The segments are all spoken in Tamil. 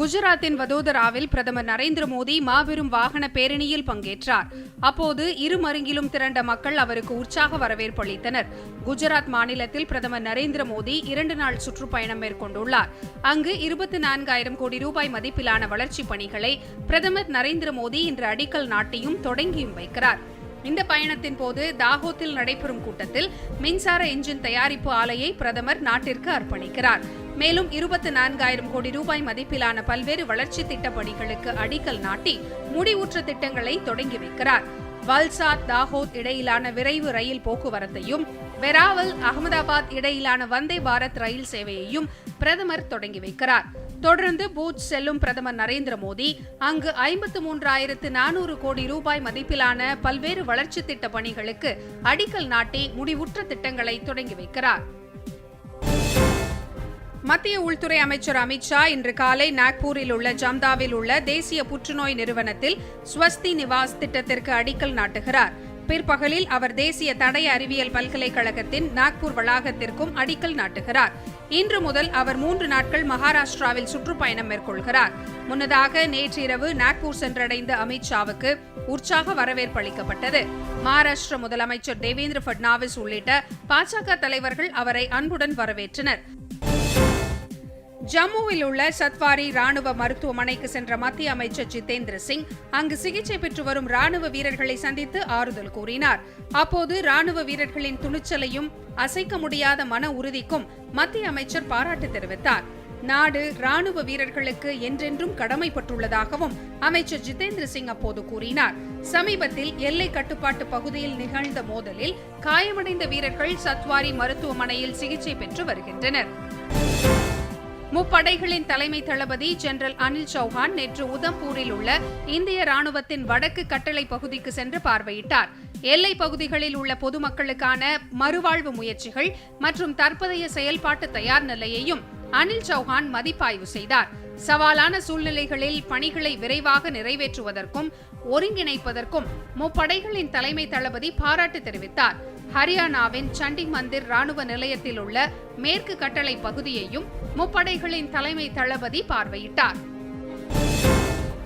குஜராத்தின் வதோதராவில் பிரதமர் நரேந்திர மோடி மாபெரும் வாகன பேரணியில் பங்கேற்றார். அப்போது இரு மருங்கிலும் திரண்ட மக்கள் அவருக்கு உற்சாக வரவேற்பு அளித்தனர். குஜராத் மாநிலத்தில் பிரதமர் நரேந்திர மோடி இரண்டு நாள் சுற்றுப்பயணம் மேற்கொண்டுள்ளார். அங்கு இருபத்தி நான்காயிரம் கோடி ரூபாய் மதிப்பிலான வளர்ச்சிப் பணிகளை பிரதமர் நரேந்திர மோடி இன்று அடிக்கல் நாட்டியும் தொடங்கியும் வைக்கிறார். இந்த பயணத்தின் போது தாகோத்தில் நடைபெறும் கூட்டத்தில் மின்சார என்ஜின் தயாரிப்பு ஆலையை பிரதமர் நாட்டிற்கு அர்ப்பணிக்கிறார். மேலும் இருபத்தி நான்காயிரம் கோடி ரூபாய் மதிப்பிலான பல்வேறு வளர்ச்சி திட்ட பணிகளுக்கு அடிக்கல் நாட்டி முடிவுற்ற திட்டங்களை தொடங்கி வைக்கிறார். வல்சாத் தாகோத் இடையிலான விரைவு ரயில் போக்குவரத்தையும் வெராவல் அகமதாபாத் இடையிலான வந்தே பாரத் ரயில் சேவையையும் பிரதமர் தொடங்கி வைக்கிறார். தொடர்ந்து பூஜ் செல்லும் பிரதமர் நரேந்திர மோடி அங்கு ஐம்பத்து மூன்றாயிரத்து நானூறு கோடி ரூபாய் மதிப்பிலான பல்வேறு வளர்ச்சி திட்ட பணிகளுக்கு அடிக்கல் நாட்டி முடிவுற்ற திட்டங்களை தொடங்கி வைக்கிறார். மத்திய உள்துறை அமைச்சர் அமித்ஷா இன்று காலை நாக்பூரில் உள்ள ஜம்தாவில் உள்ள தேசிய புற்றுநோய் நிறுவனத்தில் ஸ்வஸ்தி நிவாஸ் திட்டத்திற்கு அடிக்கல் நாட்டுகிறார். பிற்பகலில் அவர் தேசிய தடய அறிவியல் பல்கலைக்கழகத்தின் நாக்பூர் வளாகத்திற்கும் அடிக்கல் நாட்டுகிறார். இன்று முதல் அவர் மூன்று நாட்கள் மகாராஷ்டிராவில் சுற்றுப்பயணம் மேற்கொள்கிறார். முன்னதாக நேற்றிரவு நாக்பூர் சென்றடைந்த அமித்ஷாவுக்கு உற்சாக வரவேற்பு அளிக்கப்பட்டது. மகாராஷ்டிர முதலமைச்சர் தேவேந்திர பட்னாவிஸ் உள்ளிட்ட பாஜக தலைவர்கள் அவரை அன்புடன் வரவேற்றனர். ஜம்முவில் உள்ள சத்வாரி ராணுவ மருத்துவமனைக்கு சென்ற மத்திய அமைச்சர் ஜிதேந்திர சிங் அங்கு சிகிச்சை பெற்று வரும் ராணுவ வீரர்களை சந்தித்து ஆறுதல் கூறினார். அப்போது ராணுவ வீரர்களின் துணிச்சலையும் அசைக்க முடியாத மன உறுதிக்கும் மத்திய அமைச்சர் பாராட்டு தெரிவித்தார். நாடு ராணுவ வீரர்களுக்கு என்றென்றும் கடமைப்பட்டுள்ளதாகவும் அமைச்சர் ஜிதேந்திர சிங் அப்போது கூறினார். சமீபத்தில் எல்லை கட்டுப்பாட்டு பகுதியில் நிகழ்ந்த மோதலில் காயமடைந்த வீரர்கள் சத்வாரி மருத்துவமனையில் சிகிச்சை பெற்று வருகின்றனர். முப்படைகளின் தலைமை தளபதி ஜெனரல் அனில் சௌஹான் நேற்று உதம்பூரில் உள்ள இந்திய ராணுவத்தின் வடக்கு கட்டளை பகுதிக்கு சென்று பார்வையிட்டார். எல்லை பகுதிகளில் உள்ள பொதுமக்களுக்கான மறுவாழ்வு முயற்சிகள் மற்றும் தற்போதைய செயல்பாட்டு தயார் நிலையையும் அனில் சௌஹான் மதிப்பாய்வு செய்தார். சவாலான சூழ்நிலைகளில் பணிகளை விரைவாக நிறைவேற்றுவதற்கும் ஒருங்கிணைப்பதற்கும் முப்படைகளின் தலைமை தளபதி பாராட்டு தெரிவித்தார். ஹரியானாவின் சண்டி மந்திர் ராணுவ நிலையத்தில் உள்ள மேற்கு கட்டளை பகுதியையும் முப்படைகளின் தலைமை தளபதி பார்வையிட்டார்.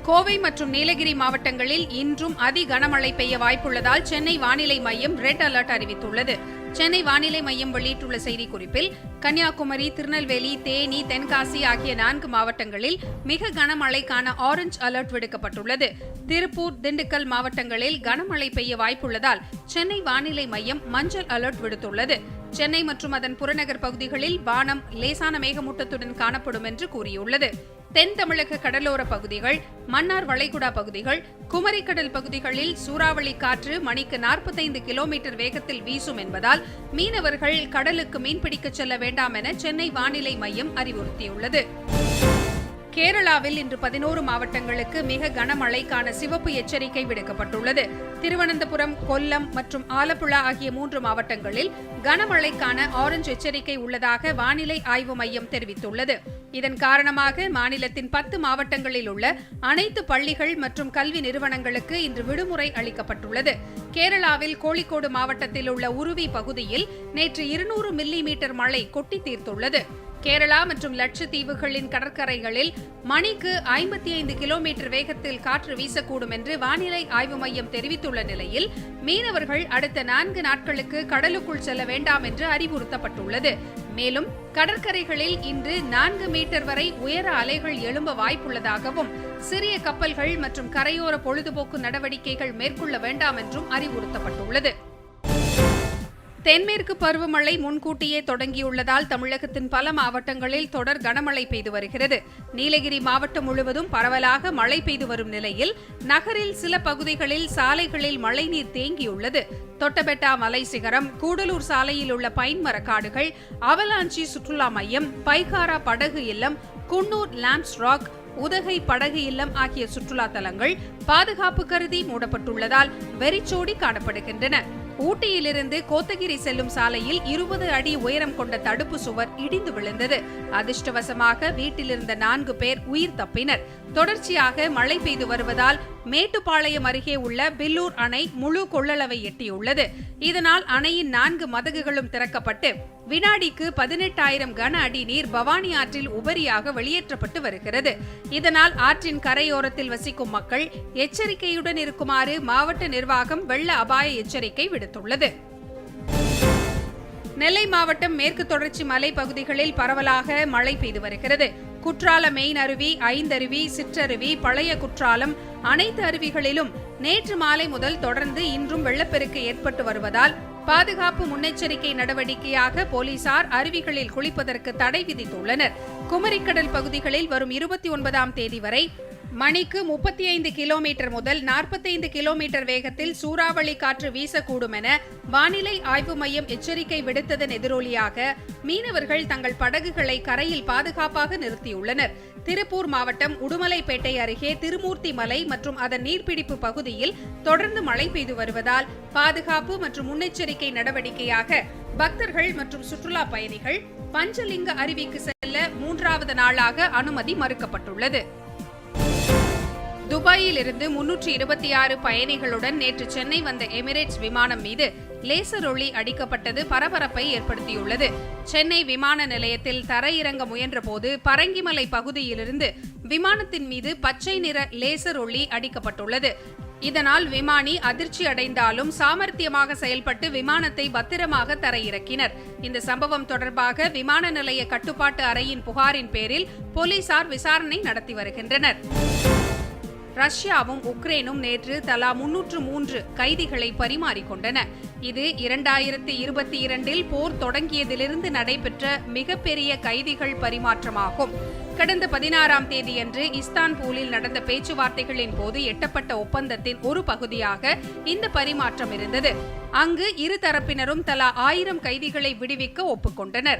கோவை மற்றும் நீலகிரி மாவட்டங்களில் இன்றும் அதி கனமழை பெய்ய வாய்ப்புள்ளதால் சென்னை வானிலை மையம் ரெட் அலர்ட் அறிவித்துள்ளது. சென்னை வானிலை மையம் வெளியிட்டுள்ள செய்திக்குறிப்பில் கன்னியாகுமரி திருநெல்வேலி தேனி தென்காசி ஆகிய நான்கு மாவட்டங்களில் மிக கனமழைக்கான ஆரஞ்ச் அலர்ட் விடுக்கப்பட்டுள்ளது. திருப்பூர் திண்டுக்கல் மாவட்டங்களில் கனமழை பெய்ய வாய்ப்புள்ளதால் சென்னை வானிலை மையம் மஞ்சள் அலர்ட் விடுத்துள்ளது. சென்னை மற்றும் அதன் புறநகர் பகுதிகளில் வானம் லேசான மேகமூட்டத்துடன் காணப்படும் என்று கூறியுள்ளது. தென் தமிழக கடலோர பகுதிகள் மன்னார் வளைகுடா பகுதிகள் குமரிக்கடல் பகுதிகளில் சூறாவளி காற்று மணிக்கு நாற்பத்தைந்து கிலோமீட்டர் வேகத்தில் வீசும் என்பதால் மீனவர்கள் கடலுக்கு மீன்பிடிக்கச் செல்ல வேண்டாம் என சென்னை வானிலை மையம் அறிவுறுத்தியுள்ளது. கேரளாவில் இன்று பதினோரு மாவட்டங்களுக்கு மிக கனமழைக்கான சிவப்பு எச்சரிக்கை விடுக்கப்பட்டுள்ளது. திருவனந்தபுரம் கொல்லம் மற்றும் ஆலப்புழா ஆகிய மூன்று மாவட்டங்களில் கனமழைக்கான ஆரஞ்சு எச்சரிக்கை உள்ளதாக வானிலை ஆய்வு மையம் தெரிவித்துள்ளது. இதன் காரணமாக மாநிலத்தின் பத்து மாவட்டங்களில் உள்ள அனைத்து பள்ளிகள் மற்றும் கல்வி நிறுவனங்களுக்கு இன்று விடுமுறை அளிக்கப்பட்டுள்ளது. கேரளாவில் கோழிக்கோடு மாவட்டத்தில் உள்ள உருவி பகுதியில் நேற்று இருநூறு மில்லி மீட்டர் மழை கொட்டி தீர்த்துள்ளது. கேரளா மற்றும் லட்சத்தீவுகளின் கடற்கரைகளில் மணிக்கு ஐம்பத்தி ஐந்து கிலோமீட்டர் வேகத்தில் காற்று வீசக்கூடும் என்று வானிலை ஆய்வு மையம் தெரிவித்துள்ள நிலையில் மீனவர்கள் அடுத்த நான்கு நாட்களுக்கு கடலுக்குள் செல்ல வேண்டாம் என்று அறிவுறுத்தப்பட்டுள்ளது. மேலும் கடற்கரைகளில் இன்று நான்கு மீட்டர் வரை உயர அலைகள் எழும்ப வாய்ப்புள்ளதாகவும் சிறிய கப்பல்கள் மற்றும் கரையோர பொழுதுபோக்கு நடவடிக்கைகள் மேற்கொள்ள வேண்டாம் என்றும் அறிவுறுத்தப்பட்டுள்ளது. தென்மேற்கு பருவமழை முன்கூட்டியே தொடங்கியுள்ளதால் தமிழகத்தின் பல மாவட்டங்களில் தொடர் கனமழை பெய்து வருகிறது. நீலகிரி மாவட்டம் முழுவதும் பரவலாக மழை பெய்து வரும் நிலையில் நகரில் சில பகுதிகளில் சாலைகளில் மழைநீர் தேங்கியுள்ளது. தொட்டபெட்டா மலை சிகரம் கூடலூர் சாலையில் உள்ள பைன் மரக்காடுகள் அவலாஞ்சி சுற்றுலா மையம் பைகாரா படகு இல்லம் குன்னூர் லாம்ப்ஸ் ராக் உதகை படகு இல்லம் ஆகிய சுற்றுலா தலங்கள் பாதுகாப்பு கருதி மூடப்பட்டுள்ளதால் வெறிச்சோடி காணப்படுகின்றன. ஊட்டியிலிருந்து கோத்தகிரி செல்லும் சாலையில் இருபது அடி உயரம் கொண்ட தடுப்பு சுவர் இடிந்து விழுந்தது. அதிர்ஷ்டவசமாக வீட்டிலிருந்த நான்கு பேர் உயிர் தப்பினர். தொடர்ச்சியாக மழை பெய்து வருவதால் மேட்டுப்பாளையம் அருகே உள்ள பில்லூர் அணை முழு கொள்ளளவை எட்டியுள்ளது. இதனால் அணையின் நான்கு மதகுகளும் திறக்கப்பட்டு வினாடிக்கு பதினெட்டாயிரம் கன அடி நீர் பவானி ஆற்றில் உபரியாக வெளியேற்றப்பட்டு வருகிறது. இதனால் ஆற்றின் கரையோரத்தில் வசிக்கும் மக்கள் எச்சரிக்கையுடன் இருக்குமாறு மாவட்ட நிர்வாகம் வெள்ள அபாய எச்சரிக்கை விடுத்துள்ளது. நெல்லை மாவட்டம் மேற்கு தொடர்ச்சி மலை பகுதிகளில் பரவலாக மழை பெய்து வருகிறது. குற்றால மெயின் அருவி ஐந்தருவி சிற்றருவி பழைய குற்றாலம் அனைத்து அருவிகளிலும் நேற்று மாலை முதல் தொடர்ந்து இன்றும் வெள்ளப்பெருக்கு ஏற்பட்டு வருவதால் பாதுகாப்பு முன்னெச்சரிக்கை நடவடிக்கையாக போலீசார் அருவிகளில் குளிப்பதற்கு தடை விதித்துள்ளனர். குமரிக்கடல் பகுதிகளில் வரும் இருபத்தி ஒன்பதாம் தேதி வரை மணிக்கு முப்பத்தி ஐந்து கிலோமீட்டர் முதல் நாற்பத்தைந்து கிலோமீட்டர் வேகத்தில் சூறாவளி காற்று வீசக்கூடும் என வானிலை ஆய்வு மையம் எச்சரிக்கை விடுத்ததன் எதிரொலியாக மீனவர்கள் தங்கள் படகுகளை கரையில் பாதுகாப்பாக நிறுத்தியுள்ளனர். திருப்பூர் மாவட்டம் உடுமலைப்பேட்டை அருகே திருமூர்த்தி மலை மற்றும் அதன் நீர்பிடிப்பு பகுதியில் தொடர்ந்து மழை பெய்து வருவதால் பாதுகாப்பு மற்றும் முன்னெச்சரிக்கை நடவடிக்கையாக பக்தர்கள் மற்றும் சுற்றுலா பயணிகள் பஞ்சலிங்க அருவிக்கு செல்ல மூன்றாவது நாளாக அனுமதி மறுக்கப்பட்டுள்ளது. துபாயிலிருந்து முன்னூற்றி இருபத்தி ஆறு பயணிகளுடன் நேற்று சென்னை வந்த எமிரேட்ஸ் விமானம் மீது லேசர் ஒளி அடிக்கப்பட்டது பரபரப்பை ஏற்படுத்தியுள்ளது. சென்னை விமான நிலையத்தில் தரையிறங்க முயன்றபோது பரங்கிமலை பகுதியிலிருந்து விமானத்தின் மீது பச்சை நிற லேசர் ஒளி அடிக்கப்பட்டுள்ளது. இதனால் விமானி அதிர்ச்சி அடைந்தாலும் சாமர்த்தியமாக செயல்பட்டு விமானத்தை பத்திரமாக தரையிறக்கினர். இந்த சம்பவம் தொடர்பாக விமான நிலைய கட்டுப்பாட்டு அறையின் புகாரின் பேரில் போலீசார் விசாரணை நடத்தி வருகின்றனர். ரஷ்யாவும் உக்ரைனும் நேற்று தலா முன்னூற்று மூன்று கைதிகளை பரிமாறிக்கொண்டன. இது இரண்டாயிரத்தி இருபத்தி இரண்டில் போர் தொடங்கியதிலிருந்து நடைபெற்ற மிகப்பெரிய கைதிகள் பரிமாற்றமாகும். கடந்த பதினாறாம் தேதியன்று இஸ்தான்பூலில் நடந்த பேச்சுவார்த்தைகளின் போது எட்டப்பட்ட ஒப்பந்தத்தின் ஒரு பகுதியாக இந்த பரிமாற்றம் இருந்தது. அங்கு இரு தரப்பினரும் தலா ஆயிரம் கைதிகளை விடுவிக்க ஒப்புக்கொண்டனர்.